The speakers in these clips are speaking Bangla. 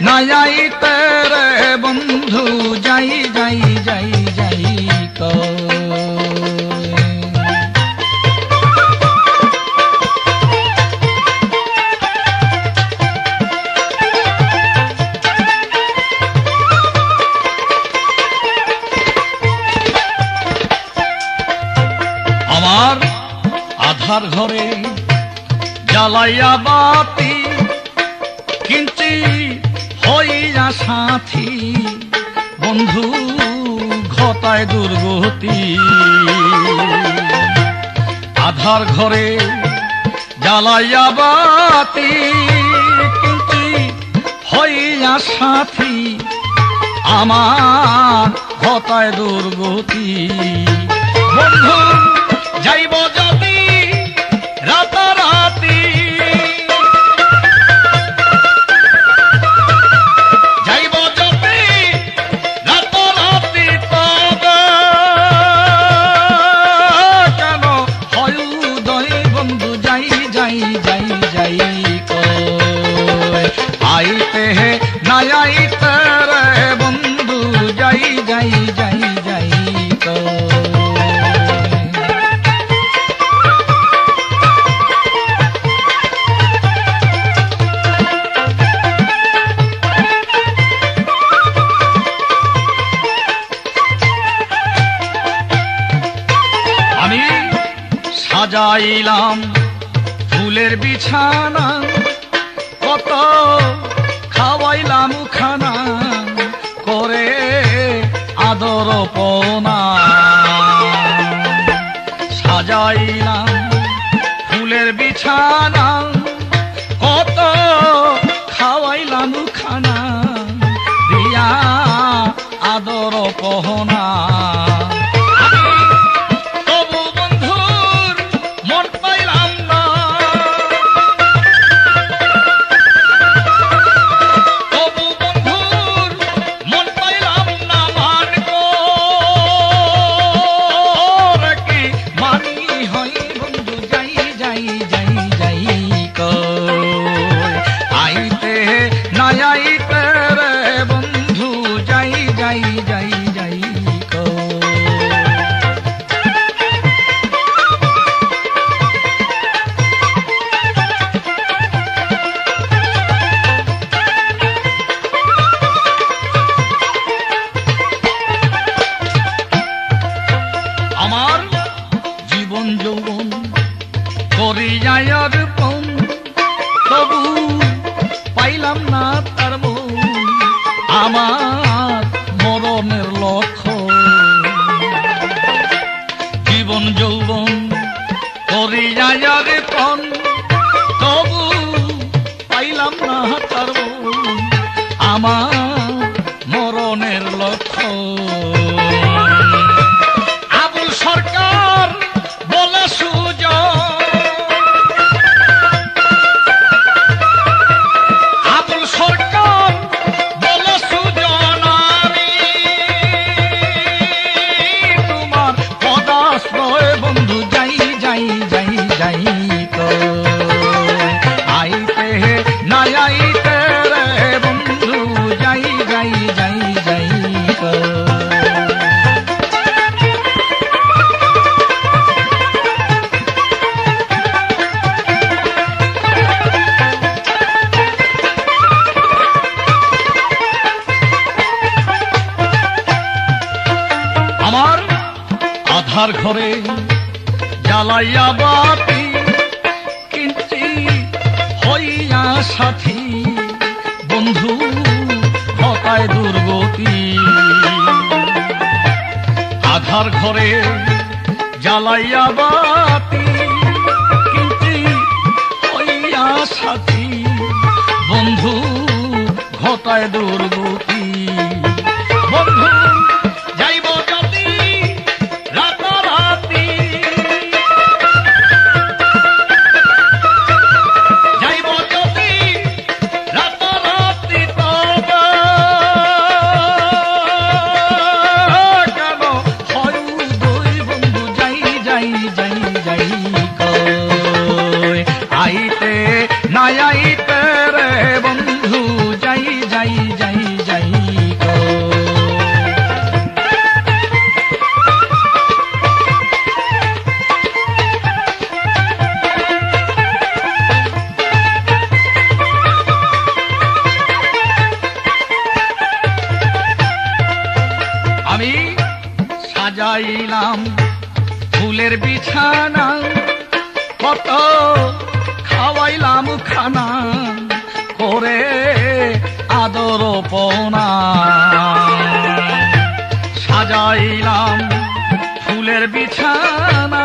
না যাই তেরে বন্ধু যাই যাই যাই যাই আমার আধার ঘরে জ্বালাইয়া বাতি হারাইয়া সাথী, বন্ধু, ঘটায় দুর্গতি। আধার ঘরে জ্বালাইয়া বাতি, কিন্তু হইয়া সাথী, আমার ঘটায় দুর্গতি। বন্ধু, যাইব সাজাইলাম ফুলের বিছানা কত খাওয়াইলাম খানা করে আদর পনা। সাজাইলাম ফুলের বিছানা আমার আধার ঘরে জ্বালাইয়া বাতি কিন্তু হইয়া সাথী। বন্ধু, হতায় দুর্গতি। আধার ঘরে জ্বালাইয়া বাতি কিন্তু হইয়া সাথী। বন্ধু, হতায় দুর্গতি। বন্ধু বিছানা কত খাওয়াইলাম খানা করে আদর পোনা সাজাইলাম ফুলের বিছানা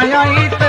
ಛಾಯಾಯಿತ